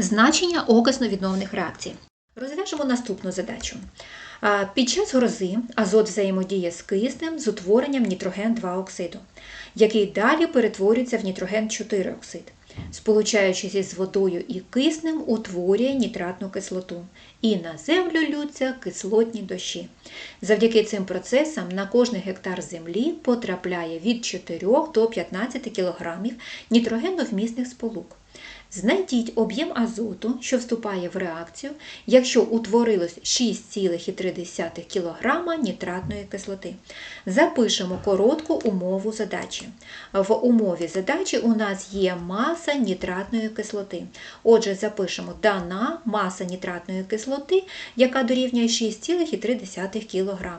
Значення окисно-відновних реакцій. Розв'яжемо наступну задачу. Під час грози азот взаємодіє з киснем з утворенням нітроген-2 оксиду, який далі перетворюється в нітроген-4 оксид. Сполучаючись із водою і киснем, утворює нітратну кислоту. І на землю лються кислотні дощі. Завдяки цим процесам на кожний гектар землі потрапляє від 4 до 15 кг нітрогеновмісних сполук. Знайдіть об'єм азоту, що вступає в реакцію, якщо утворилось 6,3 кг нітратної кислоти. Запишемо коротку умову задачі. В умові задачі у нас є маса нітратної кислоти. Отже, запишемо дана маса нітратної кислоти, яка дорівнює 6,3 кг.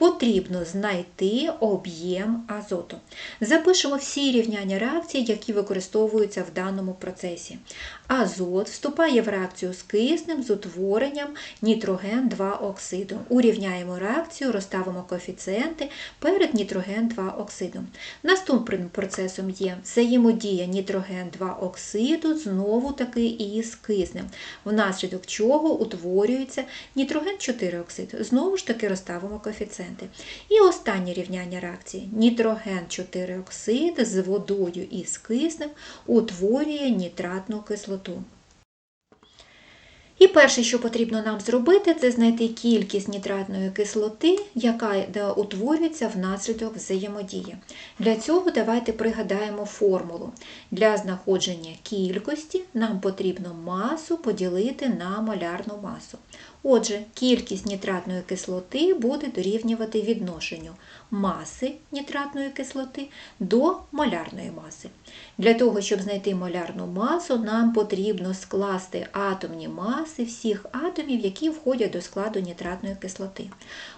Потрібно знайти об'єм азоту. Запишемо всі рівняння реакції, які використовуються в даному процесі. Азот вступає в реакцію з киснем з утворенням нітроген-2 оксиду. Урівняємо реакцію, розставимо коефіцієнти перед нітроген-2 оксидом. Наступним процесом є взаємодія нітроген-2 оксиду знову таки із киснем, внаслідок чого утворюється нітроген-4 оксид. Знову ж таки розставимо коефіцієнти. І останнє рівняння реакції. Нітроген-4 оксид з водою і з киснем утворює нітратну кислоту. І перше, що потрібно нам зробити, це знайти кількість нітратної кислоти, яка утворюється внаслідок взаємодії. Для цього давайте пригадаємо формулу. Для знаходження кількості нам потрібно масу поділити на молярну масу. Отже, кількість нітратної кислоти буде дорівнювати відношенню маси нітратної кислоти до молярної маси. Для того, щоб знайти молярну масу, нам потрібно скласти атомні маси всіх атомів, які входять до складу нітратної кислоти.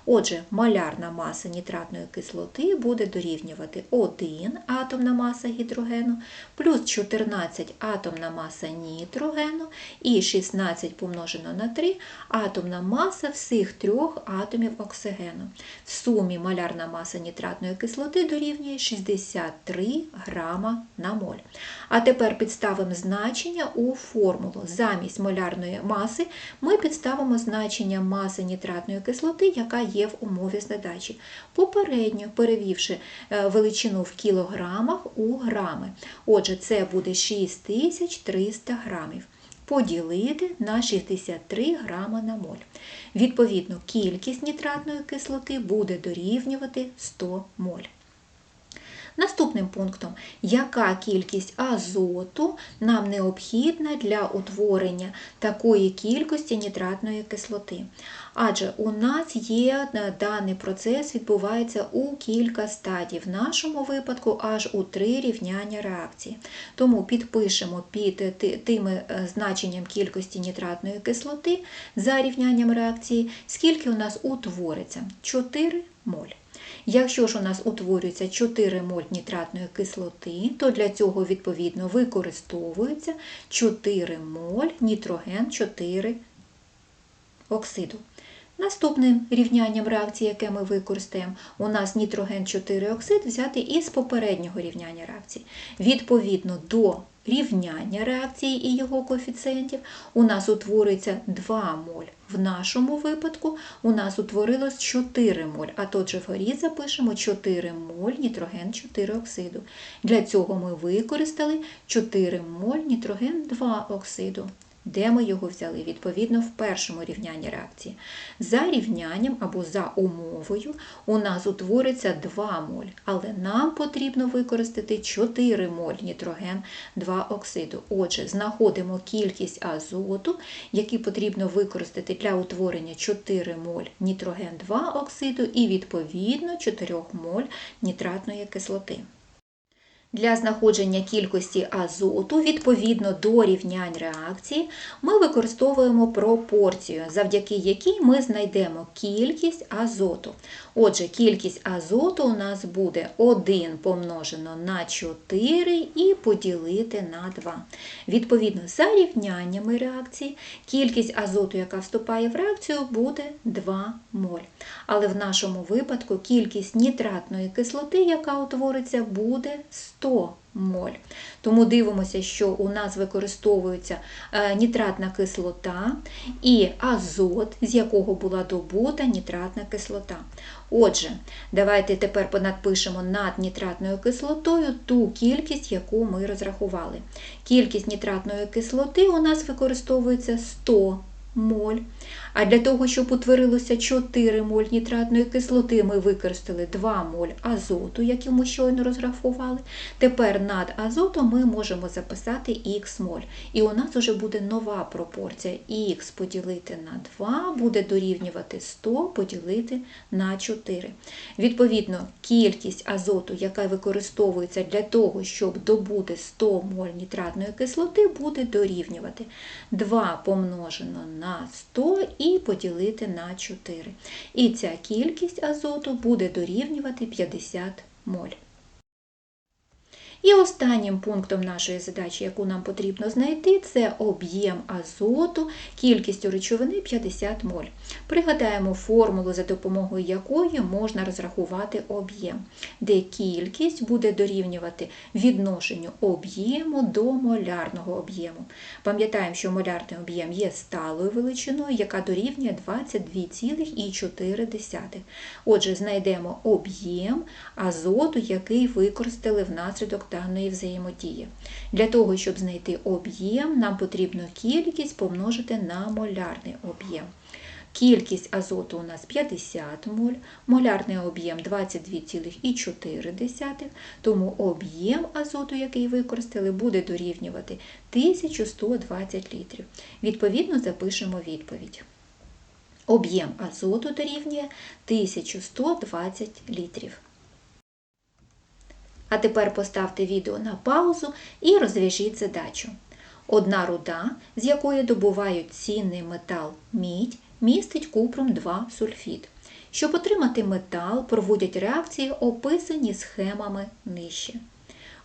Отже, молярна маса нітратної кислоти буде дорівнювати 1 атомна маса гідрогену, плюс 14 атомна маса нітрогену і 16 помножено на 3 атомна маса всіх трьох атомів оксигену. В сумі молярна маса нітратної кислоти дорівнює 63 грама на моль. А тепер підставимо значення у формулу. Замість молярної маси ми підставимо значення маси нітратної кислоти, яка є в умові задачі, попередньо перевівши е, величину в кілограмах у грами. Отже, це буде 6300 грамів. Поділити на 63 грама на моль. Відповідно, кількість нітратної кислоти буде дорівнювати 100 моль. Наступним пунктом, яка кількість азоту нам необхідна для утворення такої кількості нітратної кислоти. Адже у нас є е, даний процес, відбувається у кілька стадій, в нашому випадку аж у три рівняння реакції. Тому підпишемо під тим е, значенням кількості нітратної кислоти за рівнянням реакції, скільки у нас утвориться 4 моль. Якщо ж у нас утворюється 4 моль нітратної кислоти, то для цього, відповідно, використовується 4 моль нітроген 4 оксиду. Наступним рівнянням реакції, яке ми використаємо, у нас нітроген 4 оксид взяти із попереднього рівняння реакції. Відповідно до рівняння реакції і його коефіцієнтів, у нас утворюється 2 моль. В нашому випадку у нас утворилось 4 моль, а тож вгорі запишемо 4 моль нітроген 4 оксиду. Для цього ми використали 4 моль нітроген 2 оксиду. Де ми його взяли? Відповідно, в першому рівнянні реакції. За рівнянням або за умовою у нас утвориться 2 моль, але нам потрібно використати 4 моль нітроген 2 оксиду. Отже, знаходимо кількість азоту, який потрібно використати для утворення 4 моль нітроген 2 оксиду і відповідно 4 моль нітратної кислоти. Для знаходження кількості азоту відповідно до рівнянь реакції ми використовуємо пропорцію, завдяки якій ми знайдемо кількість азоту. Отже, кількість азоту у нас буде 1 помножено на 4 і поділити на 2. Відповідно, за рівняннями реакції, кількість азоту, яка вступає в реакцію, буде 2 моль. Але в нашому випадку кількість нітратної кислоти, яка утвориться, буде 100 100 моль. Тому дивимося, що у нас використовується е, нітратна кислота і азот, з якого була добута нітратна кислота. Отже, давайте тепер понадпишемо над нітратною кислотою ту кількість, яку ми розрахували. Кількість нітратної кислоти у нас використовується 100 моль. А для того, щоб утворилося 4 моль нітратної кислоти, ми використали 2 моль азоту, який ми щойно розрахували. Тепер над азотом ми можемо записати х моль. І у нас вже буде нова пропорція. х поділити на 2 буде дорівнювати 100 поділити на 4. Відповідно, кількість азоту, яка використовується для того, щоб добути 100 моль нітратної кислоти, буде дорівнювати 2 помножено на 100 і поділити на 4. І ця кількість азоту буде дорівнювати 50 моль. І останнім пунктом нашої задачі, яку нам потрібно знайти, це об'єм азоту кількістю речовини 50 моль. Пригадаємо формулу, за допомогою якої можна розрахувати об'єм, де кількість буде дорівнювати відношенню об'єму до молярного об'єму. Пам'ятаємо, що молярний об'єм є сталою величиною, яка дорівнює 22,4. Отже, знайдемо об'єм азоту, який використали внаслідок даної взаємодії. Для того, щоб знайти об'єм, нам потрібно кількість помножити на молярний об'єм. Кількість азоту у нас 50 моль, молярний об'єм 22,4, тому об'єм азоту, який використали, буде дорівнювати 1120 літрів. Відповідно, запишемо відповідь. Об'єм азоту дорівнює 1120 літрів. А тепер поставте відео на паузу і розв'яжіть задачу. Одна руда, з якої добувають цінний метал мідь, містить купрум 2 сульфід. Щоб отримати метал, проводять реакції, описані схемами нижче.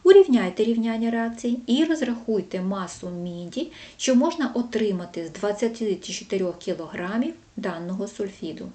Урівняйте рівняння реакцій і розрахуйте масу міді, що можна отримати з 24 кг даного сульфіду.